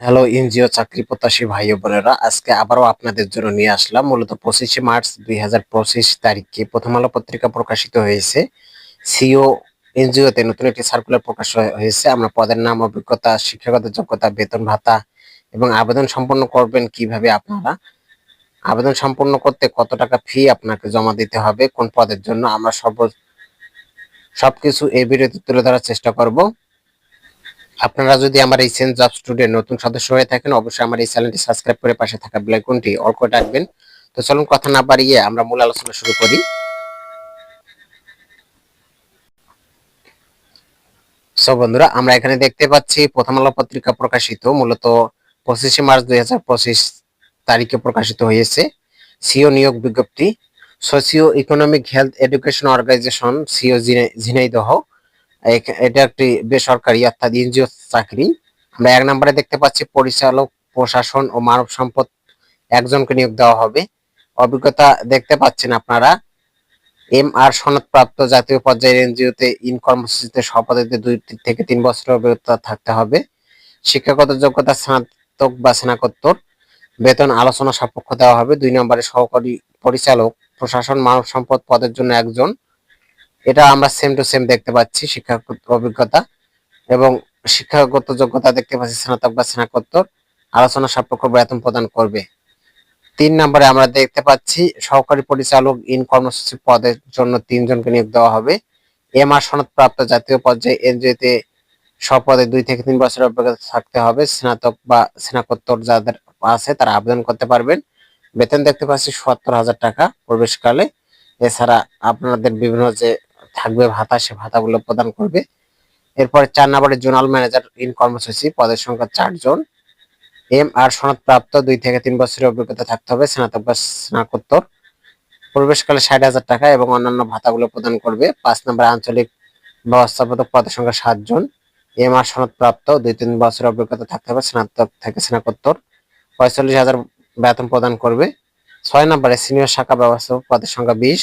Hello NGO চাকরি প্রত্যাশী ভাই বোনেরা, আজকে আবারও আপনাদের জন্য নিয়ে আসলাম। মূলত পঁচিশে মার্চ দুই হাজার পঁচিশ তারিখে প্রথম আলো পত্রিকা প্রকাশিত হয়েছে। সিও এনজিওতে নতুন একটি সার্কুলার প্রকাশ হয়েছে। আমরা পদের নাম, অভিজ্ঞতা, শিক্ষাগত যোগ্যতা, বেতন ভাতা এবং আবেদন সম্পন্ন করবেন কীভাবে আপনারা। আবেদন সম্পন্ন করতে কত টাকা ফি আপনাকে জমা দিতে হবে, কোন পদের জন্য, আমরা সর্ব সবকিছু এই ভিডিওতে তুলে ধরার চেষ্টা করব। আপনারা যদি আমার এই সেন্স জব স্টুডেন্ট নতুন সদস্য হয়ে থাকেন, অবশ্যই আমার এই চ্যানেলটি সাবস্ক্রাইব করে পাশে থাকা বেল আইকনটি অল করে রাখবেন। তো চলুন কথা না বাড়িয়ে আমরা মূল আলোচনা শুরু করি। সো বন্ধুরা, আমরা এখানে দেখতে পাচ্ছি প্রথম আলো পত্রিকা প্রকাশিত, মূলত পঁচিশে মার্চ দুই হাজার পঁচিশ তারিখে প্রকাশিত হয়েছে। সিও নিয়োগ বিজ্ঞপ্তি। Socio economic health education organization CO Jhenaidah. এটা একটি বেসরকারি অর্থাৎ এনজিও চাকরি। আমরা এক নম্বরে দেখতে পাচ্ছি পরিচালক, প্রশাসন ও মানব সম্পদ একজনকে নিয়োগ দেওয়া হবে। অভিজ্ঞতা দেখতে পাচ্ছেন আপনারা এম আর সনদপ্রাপ্ত জাতীয় পর্যায়ের এনজিওতে ইন কর্মসূচিতে সভাপতিতে দুই থেকে তিন বছর অভিজ্ঞতা থাকতে হবে। শিক্ষাগত যোগ্যতা স্নাতক বা স্নাতকোত্তর। বেতন আলোচনা সাপেক্ষ দেওয়া হবে। দুই নম্বরে সহকারী পরিচালক, প্রশাসন, মানব সম্পদ পদের জন্য একজন। এটা আমরা সেম টু সেম দেখতে পাচ্ছি শিক্ষাগত অভিজ্ঞতা এবং শিক্ষাগত যোগ্যতা দেখতে পাচ্ছি স্নাতক বা স্নাতকোত্তর। আলোচনা সাপেক্ষ বেতন প্রদান করবে। তিন নম্বরে আমরা দেখতে পাচ্ছি সহকারী পরিচালক ইন কর্মসূচি পদের জন্য তিনজনকে নিয়োগ দেওয়া হবে। এম আর সনদপ্রাপ্ত জাতীয় পর্যায়ে এনজিওতে সপদে দুই থেকে তিন বছরের অভিজ্ঞতা থাকতে হবে। স্নাতক বা স্নাতকোত্তর যাদের আছে তারা আবেদন করতে পারবেন। বেতন দেখতে পাচ্ছি সত্তর হাজার টাকা প্রবেশকালে। এছাড়া আপনাদের বিভিন্ন যে থাকবে ভাতা, সে ভাতাগুলো প্রদান করবে। এরপরে চার নম্বরে জোনাল ম্যানেজার ইন কর্মসূচি, পদের সংখ্যা চারজন এম আর সনদপ্রাপ্ত দুই থেকে তিন বছরের অভিজ্ঞতা থাকতে হবে স্নাতক বা স্নাতকোত্তর। প্রবেশকালে ষাট হাজার টাকা এবং অন্যান্য ভাতাগুলো প্রদান করবে। পাঁচ নম্বর আঞ্চলিক ব্যবস্থাপক পদের সংখ্যা সাতজন এম আর সনদপ্রাপ্ত দুই তিন বছরের অভিজ্ঞতা থাকতে হবে, স্নাতক থেকে স্নাতকোত্তর। পঁয়তাল্লিশ হাজার বেতন প্রদান করবে। ছয় নম্বরে সিনিয়র শাখা ব্যবস্থাপক পদের সংখ্যা বিশ।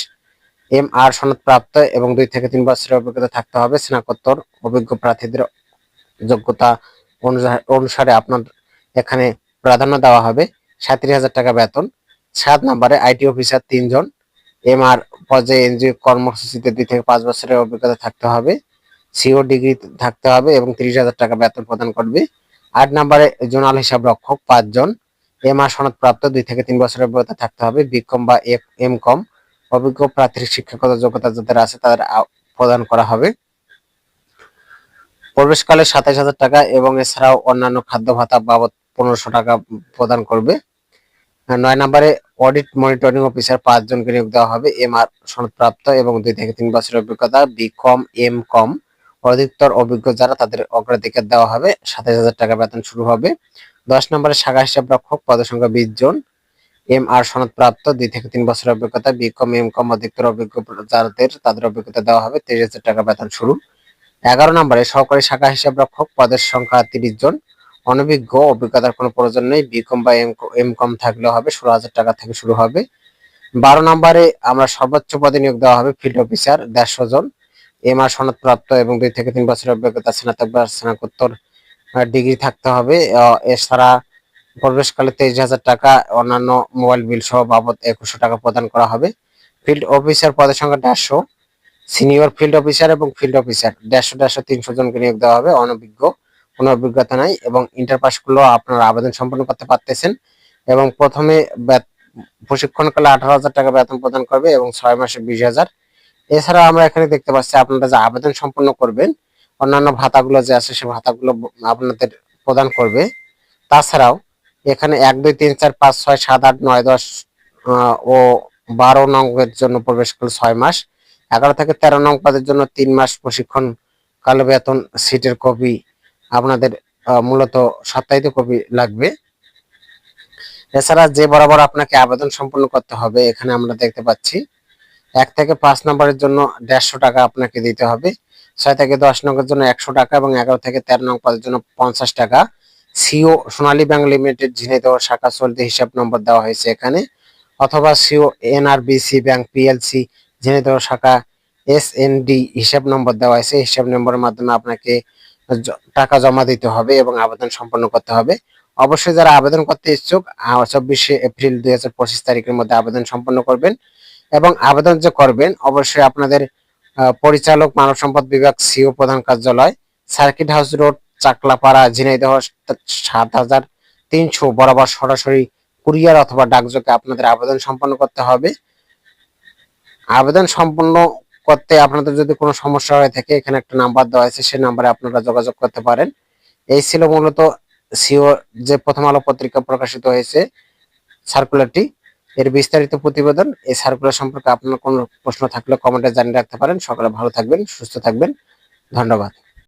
এম আর সনদপ্রাপ্ত এবং দুই থেকে তিন বছরের অভিজ্ঞতা থাকতে হবে। স্নাতকোত্তর অভিজ্ঞ প্রার্থীদের যোগ্যতা অনুসা- অনুসারে আপনার এখানে প্রাধান্য দেওয়া হবে সাঁত্রিশ হাজার টাকা বেতন। সাত নম্বরে আইটি অফিসার তিনজন। এম আর পর্যায়ে এনজিও কর্মসূচিতে দুই থেকে পাঁচ বছরের অভিজ্ঞতা থাকতে হবে। সিও ডিগ্রি থাকতে হবে এবং তিরিশ হাজার টাকা বেতন প্রদান করবে। আট নম্বরে জোনাল হিসাব রক্ষক পাঁচজন। এম আর সনদপ্রাপ্ত দুই থেকে তিন বছরের অভিজ্ঞতা থাকতে হবে। বিকম বা এম কম অভিজ্ঞ প্রার্থীর শিক্ষাগত যোগ্যতা যাদের আছে তাদের প্রদান করা হবে। প্রবেশকালে সাতাইশ হাজার টাকা এবং এছাড়াও অন্যান্য খাদ্য ভাতা বাবদ পনেরোশো টাকা প্রদান করবে। নয় নম্বরে অডিট মনিটরিং অফিসার পাঁচজনকে নিয়োগ দেওয়া হবে। এম আর সনদপ্রাপ্ত এবং দুই থেকে তিন বছরের অভিজ্ঞতা, বি কম, এম কম। অধিকতর অভিজ্ঞ যারা তাদের অগ্রাধিকার দেওয়া হবে সাতাইশ হাজার টাকা বেতন শুরু হবে। দশ নম্বরে শাখা হিসাব রক্ষক পদের সংখ্যা বিশ জন। এম আর সনদপ্রাপ্ত দুই থেকে তিন বছরের অভিজ্ঞতা বি কম এম কম অধিকতর অভিজ্ঞ যাদের, তাদের অভিজ্ঞতা দেওয়া হবে তেইশ হাজার টাকা বেতন শুরু। এগারো নম্বরে সহকারী শাখা হিসাব রক্ষক পদের সংখ্যা তিরিশ জন। অনভিজ্ঞ অভিজ্ঞতার কোনো প্রয়োজন নেই, বিকম বা এম এম কম থাকলেও হবে, ষোলো হাজার টাকা থেকে শুরু হবে। বারো নম্বরে আমরা সর্বোচ্চ পদে নিয়োগ দেওয়া হবে ফিল্ড অফিসার দেড়শো জন। এম আর সনদপ্রাপ্ত এবং দুই থেকে তিন বছরের অভিজ্ঞতা স্নাতক বা স্নাতকোত্তর ডিগ্রি থাকতে হবে। এছাড়া প্রবেশকালে তেইশ হাজার টাকা অন্যান্য মোবাইল বিল সহ বাবদ একুশশো টাকা প্রদান করা হবে। ফিল্ড অফিসার পদের সংখ্যা দেড়শো। সিনিয়র ফিল্ড অফিসার এবং ফিল্ড অফিসার দেড়শো দেড়শো তিনশো জনকে নিয়োগ দেওয়া হবে। অনভিজ্ঞ, কোনো অভিজ্ঞতা নাই এবং ইন্টার পাস করলেও আপনারা আবেদন সম্পন্ন করতে পারতেছেন এবং প্রথমে প্রশিক্ষণকালে আঠারো হাজার টাকা বেতন প্রদান করবে এবং ছয় মাসে বিশ হাজার। এছাড়া আমরা এখানে দেখতে পাচ্ছি আপনারা যে আবেদন সম্পন্ন করবেন, অন্যান্য ভাতাগুলো যে আছে সে ভাতাগুলো আপনাদের প্রদান করবে। তাছাড়াও এখানে এক, দুই, তিন, চার, পাঁচ, ছয়, সাত, আট, নয়, দশ ও বারো নঙ্গের জন্য প্রবেশকাল ছয় মাস। এগারো থেকে তেরো নং পদের জন্য তিন মাস প্রশিক্ষণ কালো বেতন সিটের কপি আপনাদের মূলত সপ্তাহিত কপি লাগবে। এছাড়া যে বরাবর আপনাকে আবেদন সম্পন্ন করতে হবে, এখানে আমরা দেখতে পাচ্ছি এক থেকে পাঁচ নম্বরের জন্য দেড়শো টাকা আপনাকে দিতে হবে, ছয় থেকে দশ নম্বরের জন্য একশো টাকা এবং এগারো থেকে তেরো নং পদের জন্য পঞ্চাশ টাকা। সিও সোনালী ব্যাংক লিমিটেড, ঝিনাইদহ শাখা চলতি হিসাব নম্বর দেওয়া হয়েছে এখানে, অথবা সিও এনআরবিসি ব্যাংক পিএলসি, ঝিনাইদহ শাখা এস হিসাব নম্বর দেওয়া হয়েছে। হিসাব নম্বরের মাধ্যমে আপনাকে টাকা জমা দিতে হবে এবং আবেদন সম্পন্ন করতে হবে। অবশ্যই যারা আবেদন করতে ইচ্ছুক চব্বিশে এপ্রিল দুই হাজার পঁচিশ তারিখের মধ্যে আবেদন সম্পন্ন করবেন এবং আবেদন যে করবেন, অবশ্যই আপনাদের পরিচালক মানব সম্পদ বিভাগ সিও প্রধান কার্যালয়, circuit house road Chaklapara, Jhenaidah সাত হাজার তিনশো বরাবর সরাসরি কুরিয়ার অথবা ডাকযোগে আপনাদের আবেদন সম্পন্ন করতে হবে। আবেদন সম্পন্ন করতে আপনাদের যদি কোনো সমস্যা হয়ে থাকে, এখানে একটা নাম্বার দেওয়া আছে সেই নাম্বারে আপনারা যোগাযোগ করতে পারেন। এই ছিল মূলত সিও যে প্রথম আলো পত্রিকা প্রকাশিত হয়েছে, সার্কুলারটি। এর বিস্তারিত প্রতিবেদন এই সার্কুলার সম্পর্কে আপনার কোনো প্রশ্ন থাকলে কমেন্টে জানিয়ে রাখতে পারেন। সকালে ভালো থাকবেন, সুস্থ থাকবেন। ধন্যবাদ।